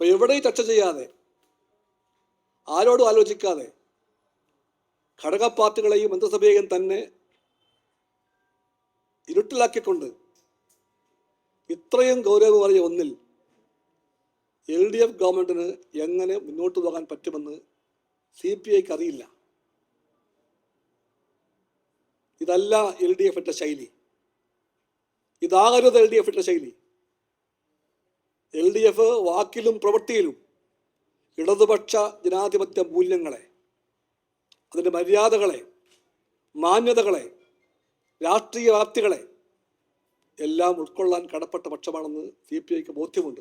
അപ്പൊ എവിടെയും ചർച്ച ചെയ്യാതെ ആരോടും ആലോചിക്കാതെ ഘടക പാർട്ടികളെയും മന്ത്രിസഭയെയും തന്നെ ഇരുട്ടിലാക്കിക്കൊണ്ട് ഇത്രയും ഗൗരവമേറിയ ഒന്നിൽ എൽ ഡി എഫ് ഗവൺമെന്റിന് എങ്ങനെ മുന്നോട്ട് പോകാൻ പറ്റുമെന്ന് സി പി ഐക്ക് അറിയില്ല. ഇതല്ല എൽ ഡി എഫിന്റെ ശൈലി. ഇതാകരുത് എൽ ഡി എഫിന്റെ ശൈലി. എൽ ഡി എഫ് വാക്കിലും പ്രവൃത്തിയിലും ഇടതുപക്ഷ ജനാധിപത്യ മൂല്യങ്ങളെ അതിന്റെ മര്യാദകളെ മാന്യതകളെ രാഷ്ട്രീയ വ്യാപ്തികളെ എല്ലാം ഉൾക്കൊള്ളാൻ കടപ്പെട്ട പക്ഷമാണെന്ന് സി പി ഐക്ക് ബോധ്യമുണ്ട്.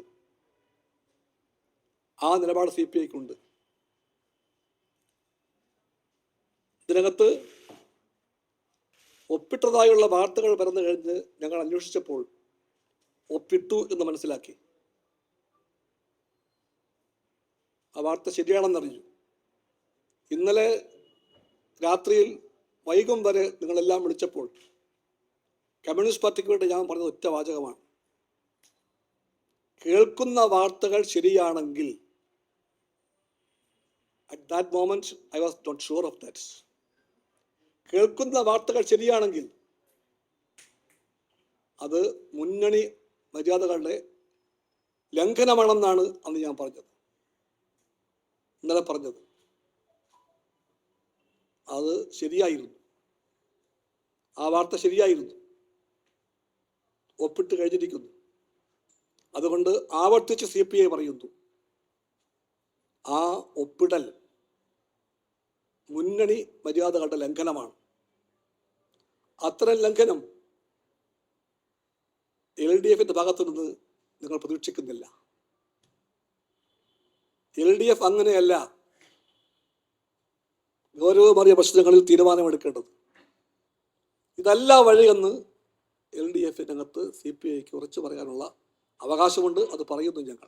ആ നിലപാട് സി പി ഐക്കുണ്ട്. ഇതിനകത്ത് ഒപ്പിട്ടതായുള്ള വാർത്തകൾ പരന്നു കഴിഞ്ഞ് ഞങ്ങൾ അന്വേഷിച്ചപ്പോൾ ഒപ്പിട്ടു എന്ന് മനസ്സിലാക്കി. ആ വാർത്ത ശരിയാണെന്നറിഞ്ഞു. ഇന്നലെ രാത്രിയിൽ വൈകും വരെ നിങ്ങളെല്ലാം വിളിച്ചപ്പോൾ കമ്മ്യൂണിസ്റ്റ് പാർട്ടിക്ക് വേണ്ടി ഞാൻ പറഞ്ഞത് ഒറ്റ വാചകമാണ്. കേൾക്കുന്ന വാർത്തകൾ ശരിയാണെങ്കിൽ at that moment I was not sure of that കേൾക്കുന്ന വാർത്തകൾ ശരിയാണെങ്കിൽ അത് മുന്നണി മര്യാദകളുടെ ലംഘനമാണെന്നാണ് അന്ന് ഞാൻ പറഞ്ഞത്. ഇന്നലെ പറഞ്ഞത്. അത് ശരിയായിരുന്നു. ആ വാർത്ത ശരിയായിരുന്നു. ഒപ്പിട്ട് കഴിഞ്ഞിരിക്കുന്നു. അതുകൊണ്ട് ആവർത്തിച്ച് സി പി ഐ പറയുന്നു. ആ ഒപ്പിടൽ മുന്നണി മര്യാദകളുടെ ലംഘനമാണ്. അത്തരം ലംഘനം എൽ ഡി എഫിന്റെ ഭാഗത്തു നിന്ന് നിങ്ങൾ പ്രതീക്ഷിക്കുന്നില്ല. എൽ ഡി എഫ് അങ്ങനെയല്ല. ഗൗരവമറിയ പ്രശ്നങ്ങളിൽ തീരുമാനമെടുക്കേണ്ടത്. ഇതല്ല വഴിയെന്ന് എൽ ഡി എഫിനകത്ത് സി പി ഐക്ക് ഉറച്ചു പറയാനുള്ള അവകാശമുണ്ട്. അത് പറയുന്നു ഞങ്ങൾ.